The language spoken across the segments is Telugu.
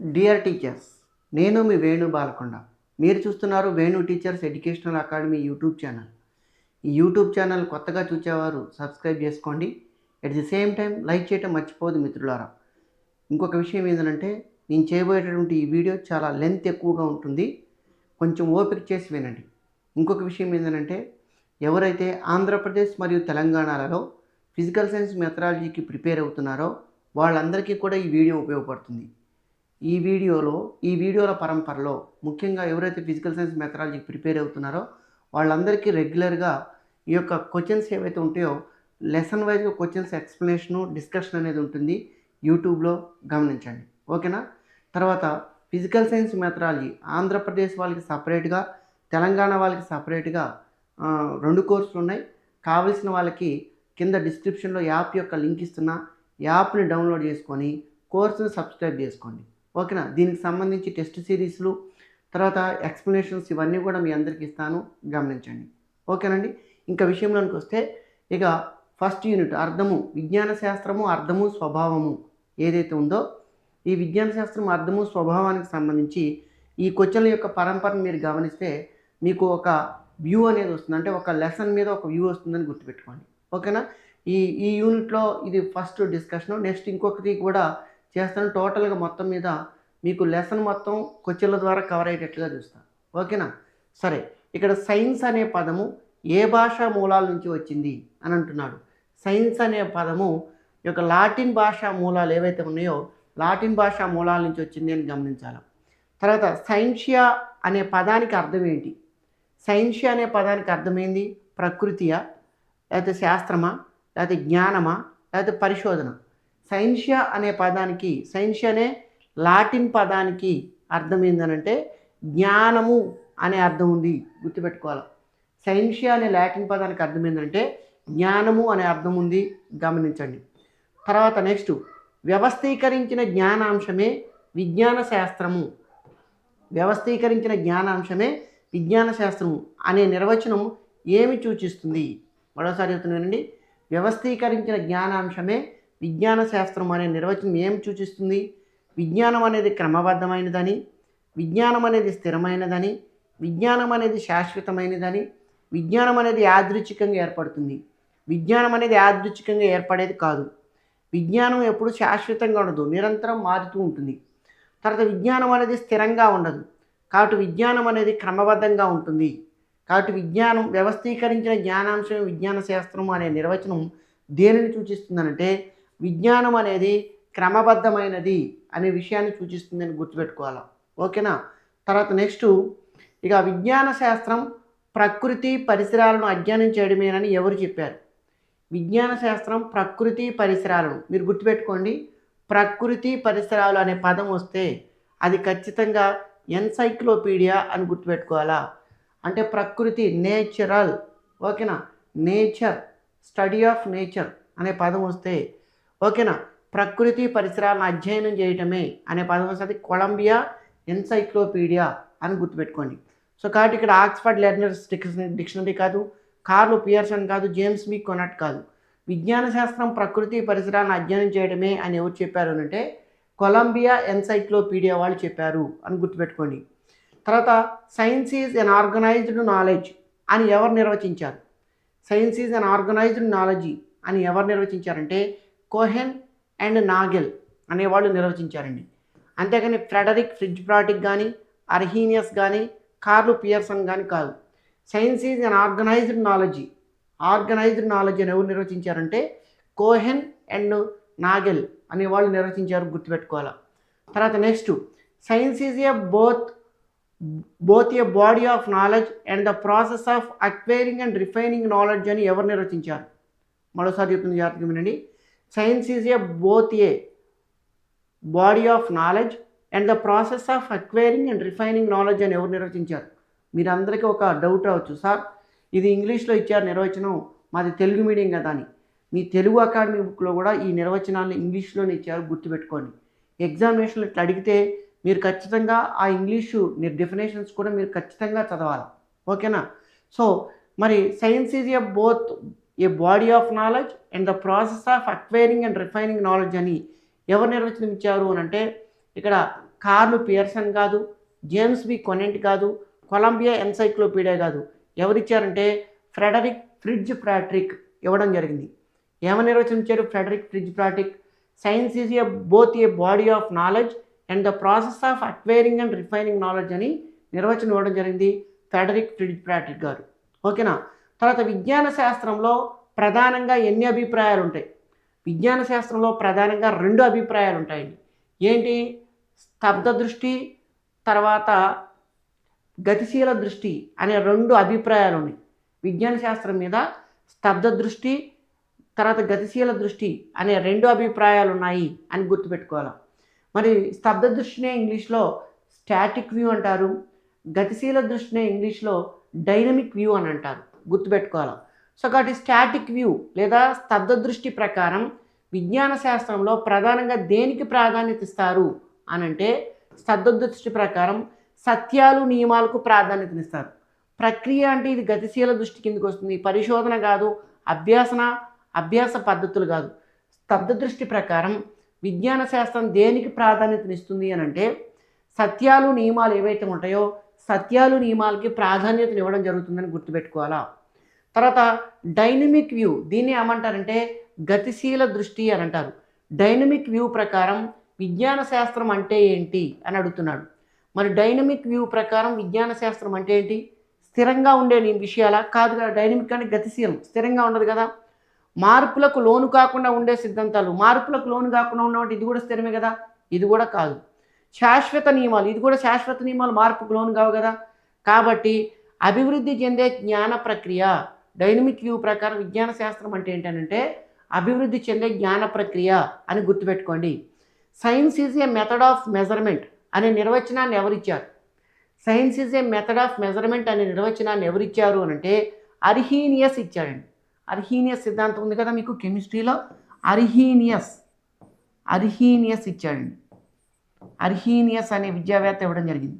డియర్ టీచర్స్ నేను మీ వేణు బాలకొండ. మీరు చూస్తున్నారు Venu teachers educational academy YouTube channel ఈ యూట్యూబ్ ఛానల్ కొత్తగా చూసేవారు సబ్స్క్రైబ్ చేసుకోండి. At the same time like చేయటం మర్చిపోదు మిత్రులారా. ఇంకొక విషయం ఏంటంటే నేను చేయబోయేటటువంటి ఈ వీడియో చాలా లెంత్ ఎక్కువగా ఉంటుంది. కొంచెం ఓపిక చేసి వినండి. ఇంకొక విషయం ఏంటంటే ఎవరైతే ఆంధ్రప్రదేశ్ మరియు తెలంగాణలలో ఫిజికల్ సైన్స్ మెథడాలజీకి ప్రిపేర్ అవుతున్నారో వాళ్ళందరికీ కూడా ఈ వీడియో ఉపయోగపడుతుంది. ఈ వీడియోలో ఈ వీడియోల పరంపరలో ముఖ్యంగా ఎవరైతే ఫిజికల్ సైన్స్ మెథడాలజీకి ప్రిపేర్ అవుతున్నారో వాళ్ళందరికీ రెగ్యులర్గా ఈ యొక్క క్వశ్చన్స్ ఏవైతే ఉంటాయో లెసన్ వైజ్గా క్వశ్చన్స్ ఎక్స్ప్లెనేషను డిస్కషన్ అనేది ఉంటుంది. యూట్యూబ్లో గమనించండి. ఓకేనా తర్వాత ఫిజికల్ సైన్స్ మెథడాలజీ ఆంధ్రప్రదేశ్ వాళ్ళకి సపరేట్గా తెలంగాణ వాళ్ళకి సపరేట్గా రెండు కోర్సులు ఉన్నాయి. కావలసిన వాళ్ళకి కింద డిస్క్రిప్షన్లో యాప్ యొక్క లింక్ ఇస్తున్న. యాప్ని డౌన్లోడ్ చేసుకొని కోర్సుని సబ్స్క్రైబ్ చేసుకోండి. ఓకేనా? దీనికి సంబంధించి టెస్ట్ సిరీస్లు తర్వాత ఎక్స్ప్లెనేషన్స్ ఇవన్నీ కూడా మీ అందరికి ఇస్తాను. గమనించండి. ఓకేనండి? ఇంకా విషయంలోనికి వస్తే ఇక ఫస్ట్ యూనిట్ అర్థము విజ్ఞాన శాస్త్రము అర్థము స్వభావము ఏదైతే ఉందో ఈ విజ్ఞాన శాస్త్రం అర్థము స్వభావానికి సంబంధించి ఈ క్వశ్చన్ల యొక్క పరంపరను మీరు గమనిస్తే మీకు ఒక వ్యూ అనేది వస్తుంది. అంటే ఒక లెసన్ మీద ఒక వ్యూ వస్తుందని గుర్తుపెట్టుకోండి. ఓకేనా? ఈ ఈ యూనిట్లో ఇది ఫస్ట్ డిస్కషన్ నెక్స్ట్ ఇంకొకటి కూడా చేస్తాను టోటల్గా మొత్తం మీద మీకు లెసన్ మొత్తం క్వశ్చన్ల ద్వారా కవర్ అయ్యేటట్లుగా చూస్తాను ఓకేనా? సరే ఇక్కడ సైన్స్ అనే పదము ఏ భాషా మూలాల నుంచి వచ్చింది అని అంటున్నాడు. సైన్స్ అనే పదము యొక్క లాటిన్ భాషా మూలాలు ఏవైతే ఉన్నాయో లాటిన్ భాషా మూలాల నుంచి వచ్చింది అని గమనించాలి. తర్వాత సైన్షియా అనే పదానికి అర్థం ఏంటి? సైన్షియా అనే పదానికి అర్థమైంది ప్రకృతియా లేకపోతే శాస్త్రమా లేకపోతే జ్ఞానమా లేకపోతే పరిశోధన? సైన్షియా అనే పదానికి సైన్షియా అనే లాటిన్ పదానికి అర్థం ఏంటనంటే జ్ఞానము అనే అర్థం ఉంది గుర్తుపెట్టుకోవాలి. సైన్షియా అనే లాటిన్ పదానికి అర్థం ఏంటంటే జ్ఞానము అనే అర్థం ఉంది గమనించండి. తర్వాత నెక్స్ట్ వ్యవస్థీకరించిన జ్ఞానాంశమే విజ్ఞాన శాస్త్రము. వ్యవస్థీకరించిన జ్ఞానాంశమే విజ్ఞాన శాస్త్రము అనే నిర్వచనం ఏమి సూచిస్తుంది? మరోసారి చెప్తున్నానండి. వ్యవస్థీకరించిన జ్ఞానాంశమే విజ్ఞాన శాస్త్రం అనే నిర్వచనం ఏం సూచిస్తుంది? విజ్ఞానం అనేది క్రమబద్ధమైనదని విజ్ఞానం అనేది స్థిరమైనదని విజ్ఞానం అనేది శాశ్వతమైనదని విజ్ఞానం అనేది యాదృచ్ఛికంగా ఏర్పడుతుంది. విజ్ఞానం అనేది యాదృచ్ఛికంగా ఏర్పడేది కాదు. విజ్ఞానం ఎప్పుడు శాశ్వతంగా ఉండదు నిరంతరం మారుతూ ఉంటుంది. తర్వాత విజ్ఞానం అనేది స్థిరంగా ఉండదు. కాబట్టి విజ్ఞానం అనేది క్రమబద్ధంగా ఉంటుంది. కాబట్టి విజ్ఞానం వ్యవస్థీకరించిన జ్ఞానాంశం విజ్ఞాన శాస్త్రం అనే నిర్వచనం దేనిని సూచిస్తుందనంటే విజ్ఞానం అనేది క్రమబద్ధమైనది అనే విషయాన్ని సూచిస్తుందని గుర్తుపెట్టుకోవాలి. ఓకేనా? తర్వాత నెక్స్ట్ ఇక విజ్ఞాన శాస్త్రం ప్రకృతి పరిసరాలను అధ్యయనం చేయడమేనని ఎవరు చెప్పారు? విజ్ఞాన శాస్త్రం ప్రకృతి పరిసరాలను. మీరు గుర్తుపెట్టుకోండి ప్రకృతి పరిసరాలు అనే పదం వస్తే అది ఖచ్చితంగా ఎన్సైక్లోపీడియా అని గుర్తుపెట్టుకోవాలా. అంటే ప్రకృతి నేచురల్. ఓకేనా? నేచర్ స్టడీ ఆఫ్ నేచర్ అనే పదం వస్తే ఓకేనా? ప్రకృతి పరిసరాలను అధ్యయనం చేయటమే అనే పదం వస్తే కొలంబియా ఎన్సైక్లోపీడియా అని గుర్తుపెట్టుకోండి. సో కాబట్టి ఇక్కడ ఆక్స్ఫర్డ్ లెర్నర్స్ డిక్షనరీ డిక్షనరీ కాదు కార్లు పియర్సన్ కాదు జేమ్స్ మీ కొనట్ కాదు. విజ్ఞాన శాస్త్రం ప్రకృతి పరిసరాలను అధ్యయనం చేయడమే అని ఎవరు చెప్పారు అంటే కొలంబియా ఎన్సైక్లోపీడియా వాళ్ళు చెప్పారు అని గుర్తుపెట్టుకోండి. తర్వాత science is an organised knowledge అని ఎవరు నిర్వచించారు? Science is an organised knowledge అని ఎవరు నిర్వచించారంటే కోహెన్ అండ్ నాగెల్ అనేవాళ్ళు నిర్వచించారండి. అంతేగాని ఫ్రెడరిక్ ఫ్రిడ్జ్ ప్రాటిక్ కానీ అర్హీనియస్ కానీ కార్లు పియర్సన్ కానీ కాదు. Science is an organised knowledge. Organised knowledge అని ఎవరు నిర్వచించారంటే కోహెన్ అండ్ నాగెల్ అనే వాళ్ళు నిర్వచించారు గుర్తుపెట్టుకోవాలి. తర్వాత next science is a both both a body of knowledge and the process of acquiring and refining knowledge అని ఎవరు నిర్వచించారు? మరోసారి చెప్తుంది జాగ్రత్తగా వినండి. Science is a both a body of knowledge and the process of acquiring and refining knowledge అని ఎవరు నిర్వచించారు? మీరందరికీ ఒక డౌట్ రావచ్చు. సార్ ఇది ఇంగ్లీష్లో ఇచ్చారు నిర్వచనం మాది తెలుగు మీడియం కదా అని. మీ తెలుగు అకాడమీ బుక్లో కూడా ఈ నిర్వచనాన్ని ఇంగ్లీష్లోనే ఇచ్చారు గుర్తుపెట్టుకోండి. ఎగ్జామినేషన్లో ఇట్లా అడిగితే మీరు ఖచ్చితంగా ఆ ఇంగ్లీషు మీరు డెఫినేషన్స్ కూడా మీరు ఖచ్చితంగా చదవాలి? ఓకేనా? సో మరి science is a both a body of knowledge and the process of acquiring and refining knowledge అని ఎవరు నిర్వచనం ఇచ్చారు అని అంటే ఇక్కడ కార్లు పియర్సన్ కాదు జేమ్స్ బి కొనెంట్ కాదు కొలంబియా ఎన్సైక్లోపీడియా కాదు. ఎవరిచ్చారంటే ఫ్రెడరిక్ ఫ్రిడ్జ్ ప్రాట్రిక్ ఇవ్వడం జరిగింది. ఏమని నిర్వచించారు Frederick fridge ప్రాట్రిక్ science is a both a body of knowledge and the process of acquiring and refining knowledge అని నిర్వచనం ఇవ్వడం జరిగింది ఫ్రెడరిక్ ఫ్రిడ్జ్ ప్రాట్రిక్ గారు. ఓకేనా? తర్వాత విజ్ఞాన శాస్త్రంలో ప్రధానంగా ఎన్ని అభిప్రాయాలు ఉంటాయి విజ్ఞాన శాస్త్రంలో ప్రధానంగా రెండు అభిప్రాయాలు ఉంటాయండి ఏంటి? స్తబ్ద దృష్టి తర్వాత గతిశీల దృష్టి అనే రెండు అభిప్రాయాలు ఉన్నాయి విజ్ఞాన శాస్త్రం మీద స్తబ్ద దృష్టి తర్వాత గతిశీల దృష్టి అనే రెండు అభిప్రాయాలు ఉన్నాయి అని గుర్తుపెట్టుకోవాలి? మరి స్తబ్ద దృష్టినే ఇంగ్లీష్లో స్టాటిక్ వ్యూ అంటారు. గతిశీల దృష్టినే ఇంగ్లీష్లో డైనమిక్ వ్యూ అని అంటారు. గుర్తుపెట్టుకోవాలి. సో కాబట్టి స్టాటిక్ వ్యూ లేదా స్తబ్ద దృష్టి ప్రకారం విజ్ఞాన శాస్త్రంలో ప్రధానంగా దేనికి ప్రాధాన్యత ఇస్తారు అని అంటే స్తబ్ద దృష్టి ప్రకారం సత్యాలు నియమాలకు ప్రాధాన్యతనిస్తారు ప్రక్రియ అంటే ఇది గతిశీల దృష్టి కిందకి వస్తుంది. పరిశోధన కాదు అభ్యాసన అభ్యాస పద్ధతులు కాదు. స్తబ్ద దృష్టి ప్రకారం విజ్ఞాన శాస్త్రం దేనికి ప్రాధాన్యతనిస్తుంది అని అంటే సత్యాలు నియమాలు ఏవైతే ఉంటాయో సత్యాలు నియమాలకి ప్రాధాన్యతనివ్వడం జరుగుతుందని గుర్తుపెట్టుకోవాలా? తర్వాత డైనమిక్ వ్యూ దీన్ని ఏమంటారంటే గతిశీల దృష్టి అని అంటారు. డైనమిక్ వ్యూ ప్రకారం విజ్ఞాన శాస్త్రం అంటే ఏంటి అని అడుగుతున్నాడు. మరి డైనమిక్ వ్యూ ప్రకారం విజ్ఞాన శాస్త్రం అంటే ఏంటి? స్థిరంగా ఉండే విషయాల? కాదు కదా డైనమిక్ అంటే గతిశీలం స్థిరంగా ఉండదు కదా. మార్పులకు లోను కాకుండా ఉండే సిద్ధాంతాలు మార్పులకు లోను కాకుండా ఉన్నవంటి ఇది కూడా స్థిరమే కదా? ఇది కూడా కాదు. శాశ్వత నియమాలు ఇది కూడా శాశ్వత నియమాలు మార్పుకు లోను కావు కదా. కాబట్టి అభివృద్ధి చెందే జ్ఞాన ప్రక్రియ డైనమిక్ వ్యూ ప్రకారం విజ్ఞాన శాస్త్రం అంటే ఏంటంటే అభివృద్ధి చెందే జ్ఞాన ప్రక్రియ అని గుర్తుపెట్టుకోండి. Science is a method of measurement అనే నిర్వచనాన్ని ఎవరిచ్చారు? Science is a method of measurement అనే నిర్వచనాన్ని ఎవరిచ్చారు అని అంటే అర్హీనియస్ ఇచ్చాడండి. అర్హీనియస్ సిద్ధాంతం ఉంది కదా మీకు కెమిస్ట్రీలో? అర్హీనియస్ అర్హీనియస్ ఇచ్చాడండి. అర్హీనియస్ అనే విద్యావేత్త ఇవ్వడం జరిగింది.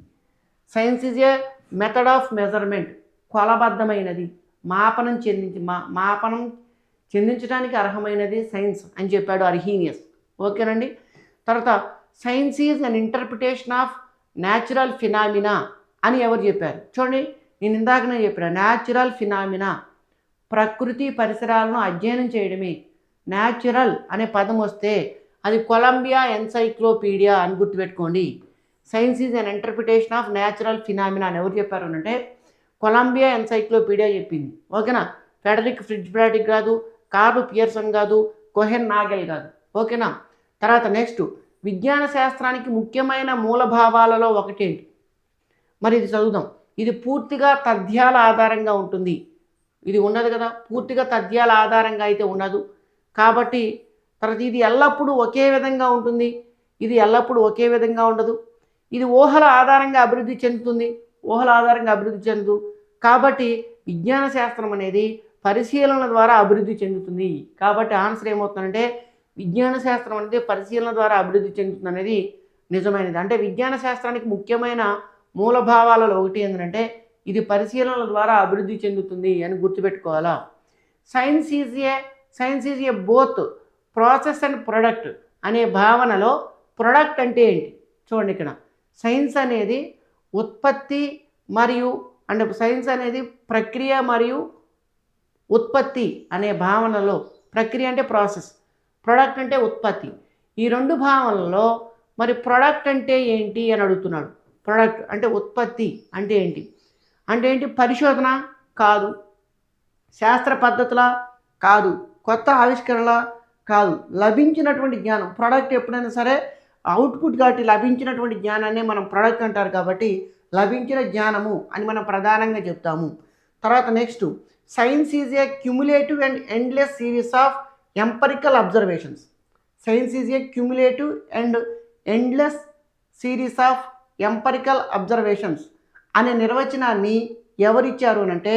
Science is a method of measurement కొలబద్ధమైనది. మాపనం చెందించి మా మాపనం చెందించడానికి అర్హమైనది సైన్స్ అని చెప్పాడు అర్హీనియస్. ఓకేనండి తర్వాత science is an interpretation of natural phenomena అని ఎవరు చెప్పారు? చూడండి నేను ఇందాకనే చెప్పాను న్యాచురల్ ఫినామినా ప్రకృతి పరిసరాలను అధ్యయనం చేయడమే. న్యాచురల్ అనే పదం వస్తే అది కొలంబియా ఎన్సైక్లోపీడియా అని గుర్తుపెట్టుకోండి. Science is an interpretation of natural phenomena అని ఎవరు చెప్పారు అంటే కొలంబియా ఎన్సైక్లోపీడియా చెప్పింది. ఓకేనా? ఫెడరిక్ ఫ్రిడ్జ్ బ్రాటిక్ కాదు కార్ల్ పియర్సన్ కాదు కొహెన్ నాగెల్ కాదు. ఓకేనా? తర్వాత నెక్స్ట్ విజ్ఞాన శాస్త్రానికి ముఖ్యమైన మూలభావాలలో ఒకటేంటి? మరి ఇది చదువుదాం. ఇది పూర్తిగా తథ్యాల ఆధారంగా ఉంటుంది. ఇది ఉన్నది కదా? పూర్తిగా తథ్యాల ఆధారంగా అయితే ఉండదు కాబట్టి తర్వాత ఇది ఎల్లప్పుడూ ఒకే విధంగా ఉంటుంది. ఇది ఎల్లప్పుడూ ఒకే విధంగా ఉండదు. ఇది ఊహల ఆధారంగా అభివృద్ధి చెందుతుంది. ఊహల ఆధారంగా అభివృద్ధి చెందు కాబట్టి విజ్ఞాన శాస్త్రం అనేది పరిశీలన ద్వారా అభివృద్ధి చెందుతుంది. కాబట్టి ఆన్సర్ ఏమవుతుందంటే విజ్ఞాన శాస్త్రం అనేది పరిశీలన ద్వారా అభివృద్ధి చెందుతుంది అనేది నిజమైనది. అంటే విజ్ఞాన శాస్త్రానికి ముఖ్యమైన మూలభావాలలో ఒకటి ఏంటంటే ఇది పరిశీలనల ద్వారా అభివృద్ధి చెందుతుంది అని గుర్తుపెట్టుకోవాలా? Science is a science is a both process and product అనే భావనలో ప్రొడక్ట్ అంటే ఏంటి? చూడండి ఇక్కడ. సైన్స్ అనేది ఉత్పత్తి మరియు అంటే సైన్స్ అనేది ప్రక్రియ మరియు ఉత్పత్తి అనే భావనలో ప్రక్రియ అంటే ప్రాసెస్ ప్రొడక్ట్ అంటే ఉత్పత్తి. ఈ రెండు భావనలలో మరి ప్రొడక్ట్ అంటే ఏంటి అని అడుగుతున్నాడు. ప్రొడక్ట్ అంటే ఉత్పత్తి అంటే ఏంటి? అంటే ఏంటి? పరిశోధన కాదు. శాస్త్ర పద్ధతుల కాదు. కొత్త ఆవిష్కరణల కాదు. లభించినటువంటి జ్ఞానం ప్రోడక్ట్ ఎప్పుడైనా సరే అవుట్పుట్ కాబట్టి లభించినటువంటి జ్ఞానాన్ని మనం ప్రోడక్ట్ అంటారు కాబట్టి లభించిన జ్ఞానము అని మనం ప్రధానంగా చెప్తాము. తర్వాత next science is a cumulative and endless series of empirical observations. Science is a cumulative and endless series of empirical observations అనే నిర్వచనాన్ని ఎవరిచ్చారు అని అంటే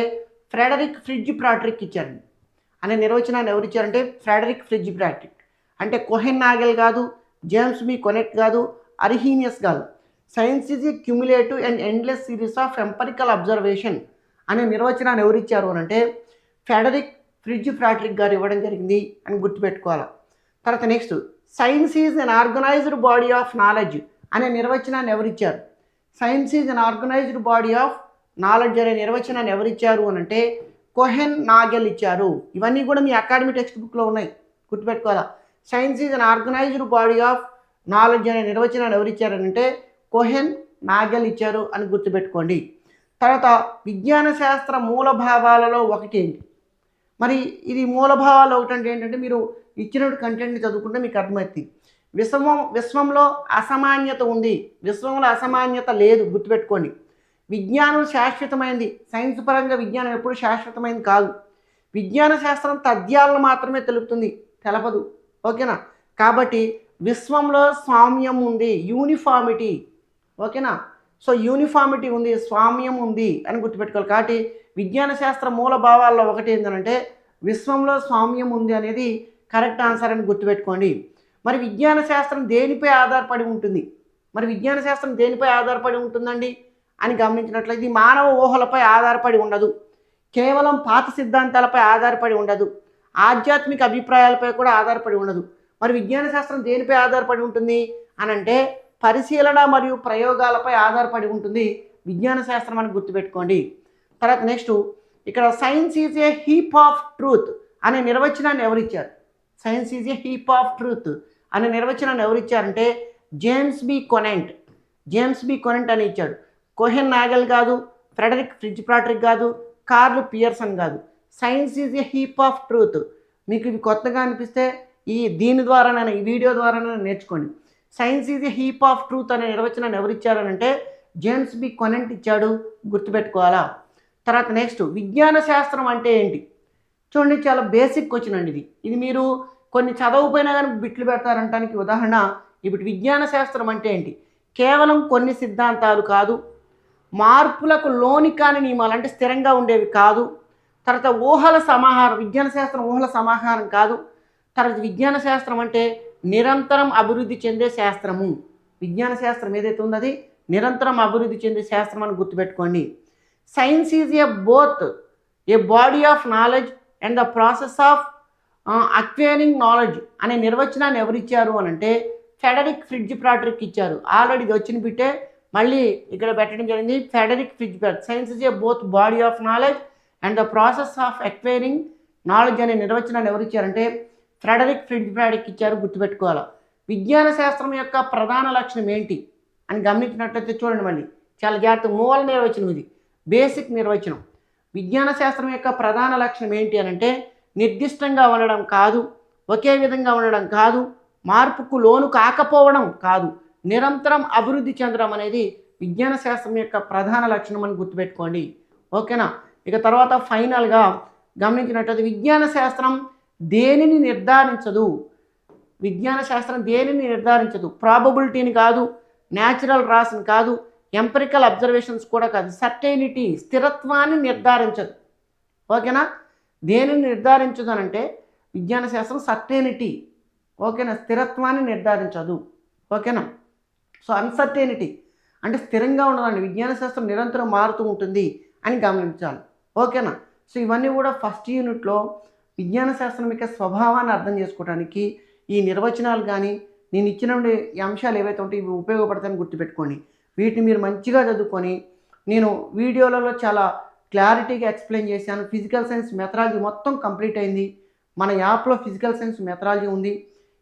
ఫ్రెడరిక్ ఫ్రిడ్జ్ ప్రాట్రిక్ ఇచ్చారండి అనే నిర్వచనాన్ని ఎవరిచ్చారంటే ఫ్రెడరిక్ ఫ్రిడ్జ్ ప్రాట్రిక్. అంటే కోహెన్ నాగెల్ కాదు జేమ్స్ మీ కొనెక్ట్ కాదు అర్హీనియస్ కాదు. Science is a cumulative and endless series of empirical observation అనే నిర్వచనాన్ని ఎవరిచ్చారు అని అంటే ఫెడరిక్ ఫ్రిడ్జ్ ఫ్రాట్రిక్ గారు ఇవ్వడం జరిగింది అని గుర్తుపెట్టుకోవాలి. తర్వాత next science is an organized body of knowledge అనే నిర్వచనాన్ని ఎవరిచ్చారు? Science is an organized body of knowledge అనే నిర్వచనాన్ని ఎవరిచ్చారు అని అంటే కొహెన్ నాగెల్ ఇచ్చారు. ఇవన్నీ కూడా మీ అకాడమీ టెక్స్ట్ బుక్లో ఉన్నాయి. గుర్తుపెట్టుకోవాలా. Science is an organized body of knowledge అనే నిర్వచనాన్ని ఎవరిచ్చారనంటే కొహెన్ నాగెల్ ఇచ్చారు అని గుర్తుపెట్టుకోండి. తర్వాత విజ్ఞాన శాస్త్ర మూలభావాలలో ఒకటి ఏంటి? మరి ఇది మూలభావాలు ఒకటి అంటే ఏంటంటే మీరు ఇచ్చిన కంటెంట్ని చదువుకుంటే మీకు అర్థమవుతుంది విశ్వం విశ్వంలో అసమాన్యత ఉంది. విశ్వంలో అసమాన్యత లేదు గుర్తుపెట్టుకోండి. విజ్ఞానం శాశ్వతమైంది. సైన్స్ పరంగా విజ్ఞానం ఎప్పుడు శాశ్వతమైంది కాదు. విజ్ఞాన శాస్త్రం తథ్యాలను మాత్రమే తెలుపుతుంది తెలపదు. ఓకేనా? కాబట్టి విశ్వంలో స్వామ్యం ఉంది యూనిఫామిటీ. ఓకేనా? సో యూనిఫామిటీ ఉంది స్వామ్యం ఉంది అని గుర్తుపెట్టుకోవాలి. కాబట్టి విజ్ఞాన శాస్త్ర మూల భావాల్లో ఒకటి ఏంటంటే విశ్వంలో స్వామ్యం ఉంది అనేది కరెక్ట్ ఆన్సర్ అని గుర్తుపెట్టుకోండి. మరి విజ్ఞాన శాస్త్రం దేనిపై ఆధారపడి ఉంటుంది? మరి విజ్ఞాన శాస్త్రం దేనిపై ఆధారపడి ఉంటుందండి? అని గమనించినట్లయితే ఇది మానవ ఊహలపై ఆధారపడి ఉండదు. కేవలం పాత సిద్ధాంతాలపై ఆధారపడి ఉండదు. ఆధ్యాత్మిక అభిప్రాయాలపై కూడా ఆధారపడి ఉండదు. మరి విజ్ఞాన శాస్త్రం దేనిపై ఆధారపడి ఉంటుంది? అని అంటే పరిశీలన మరియు ప్రయోగాలపై ఆధారపడి ఉంటుంది. విజ్ఞాన శాస్త్రం అని గుర్తుపెట్టుకోండి. తర్వాత నెక్స్ట్ ఇక్కడ science is a heap of truth అనే నిర్వచనాన్ని ఎవరిచ్చారు? Science is a heap of truth అనే నిర్వచనాన్ని ఎవరిచ్చారంటే James B Conant James B Conant అని ఇచ్చాడు. కోహెన్ నాగల్ కాదు ఫ్రెడరిక్ ఫ్రిడ్జ్ ప్రాట్రిక్ కాదు కార్ల్ పియర్సన్ కాదు. Science is a heap of truth మీకు ఇవి కొత్తగా అనిపిస్తే ఈ దీని ద్వారానైనా ఈ వీడియో ద్వారానైనా నేర్చుకోండి. Science is a heap of truth అనే నిర్వచనాన్ని ఎవరు జేమ్స్ బి కొనెంట్ ఇచ్చాడు. గుర్తుపెట్టుకోవాలా? తర్వాత నెక్స్ట్ విజ్ఞాన శాస్త్రం అంటే ఏంటి? చూడండి చాలా బేసిక్ క్వశ్చన్ అండి ఇది. ఇది మీరు కొన్ని చదవకపోయినా కానీ బిట్లు పెడతారంటానికి ఉదాహరణ ఇప్పుడు విజ్ఞాన శాస్త్రం అంటే ఏంటి? కేవలం కొన్ని సిద్ధాంతాలు కాదు మార్పులకు లోని కాని నియమాలు అంటే స్థిరంగా ఉండేవి కాదు. తర్వాత ఊహల సమాహారం విజ్ఞాన శాస్త్రం ఊహల సమాహారం కాదు. తర్వాత విజ్ఞాన శాస్త్రం అంటే నిరంతరం అభివృద్ధి చెందే శాస్త్రము. విజ్ఞాన శాస్త్రం ఏదైతే ఉందో అది నిరంతరం అభివృద్ధి చెందే శాస్త్రం అని గుర్తుపెట్టుకోండి. Science is a both a body of knowledge and the process of acquiring knowledge అనే నిర్వచనాన్ని ఎవరిచ్చారు అని అంటే ఫెడరిక్ ఫ్రిడ్జ్ ప్రాటర్కి ఇచ్చారు. ఆల్రెడీ ఇది వచ్చిన బిట్టే మళ్ళీ ఇక్కడ పెట్టడం జరిగింది. Frederick fridge ప్రాటర్ science is a both body of knowledge and the process of acquiring knowledge అనే నిర్వచనాన్ని ఎవరిచ్చారంటే ఫ్రెడరిక్ ఫ్రిడ్జ్ ఫ్రాడిక్ ఇచ్చారు గుర్తుపెట్టుకోవాలి. విజ్ఞాన శాస్త్రం యొక్క ప్రధాన లక్షణం ఏంటి? అని గమనించినట్లయితే చూడండి మళ్ళీ. చాలా జాగ్రత్త మూల నిర్వచనం ఇది. బేసిక్ నిర్వచనం. విజ్ఞాన శాస్త్రం యొక్క ప్రధాన లక్షణం ఏంటి అని అంటే నిర్దిష్టంగా ఉండడం కాదు ఒకే విధంగా ఉండడం కాదు మార్పుకు లోను కాకపోవడం కాదు నిరంతరం అభివృద్ధి చెందడం అనేది విజ్ఞాన శాస్త్రం యొక్క ప్రధాన లక్షణం అని గుర్తుపెట్టుకోండి. ఓకేనా? ఇక తర్వాత ఫైనల్గా గమనించినట్లయితే విజ్ఞాన శాస్త్రం దేనిని నిర్ధారించదు? విజ్ఞాన శాస్త్రం దేనిని నిర్ధారించదు? ప్రాబబిలిటీని కాదు న్యాచురల్ రాస్ని కాదు ఎంపరికల్ అబ్జర్వేషన్స్ కూడా కాదు. సర్టైనిటీ స్థిరత్వాన్ని నిర్ధారించదు. ఓకేనా? దేనిని నిర్ధారించదు అని అంటే విజ్ఞాన శాస్త్రం సర్టైనిటీ ఓకేనా? స్థిరత్వాన్ని నిర్ధారించదు. ఓకేనా? సో అన్సర్టైనిటీ అంటే స్థిరంగా ఉండదండి విజ్ఞాన శాస్త్రం నిరంతరం మారుతూ ఉంటుంది అని గమనించాలి. ఓకేనా? సో ఇవన్నీ కూడా ఫస్ట్ యూనిట్లో విజ్ఞాన శాస్త్రం యొక్క స్వభావాన్ని అర్థం చేసుకోవడానికి ఈ నిర్వచనాలు కానీ నేను ఇచ్చిన అంశాలు ఏవైతే ఉంటాయో ఇవి ఉపయోగపడతాయని గుర్తుపెట్టుకోండి. వీటిని మీరు మంచిగా చదువుకొని నేను వీడియోలలో చాలా క్లారిటీగా ఎక్స్ప్లెయిన్ చేశాను. ఫిజికల్ సైన్స్ మెథడాలజీ మొత్తం కంప్లీట్ అయింది. మన యాప్లో ఫిజికల్ సైన్స్ మెథడాలజీ ఉంది.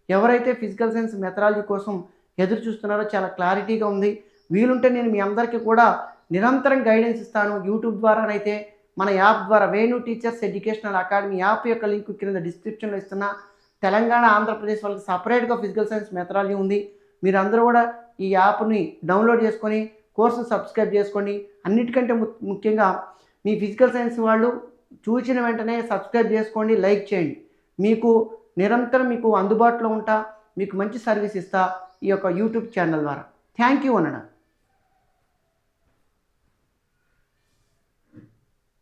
ఎవరైతే ఫిజికల్ సైన్స్ మెథడాలజీ కోసం ఎదురు చూస్తున్నారో చాలా క్లారిటీగా ఉంది. వీలుంటే నేను మీ అందరికీ కూడా నిరంతరం గైడెన్స్ ఇస్తాను. యూట్యూబ్ ద్వారానైతే మన యాప్ ద్వారా Venu teachers educational academy app యొక్క లింక్ క్రింద డిస్క్రిప్షన్లో ఇస్తున్నా తెలంగాణ ఆంధ్రప్రదేశ్ వాళ్ళకి సపరేట్గా ఫిజికల్ సైన్స్ మెథడాలజీ ఉంది. మీరందరూ కూడా ఈ యాప్ని డౌన్లోడ్ చేసుకొని కోర్సును సబ్స్క్రైబ్ చేసుకోండి. అన్నిటికంటే ము- ముఖ్యంగా మీ ఫిజికల్ సైన్స్ వాళ్ళు చూసిన వెంటనే సబ్స్క్రైబ్ చేసుకోండి లైక్ చేయండి. మీకు నిరంతరం మీకు అందుబాటులో ఉంటా మీకు మంచి సర్వీస్ ఇస్తా ఈ యొక్క యూట్యూబ్ ఛానల్ ద్వారా. Thank you అనడా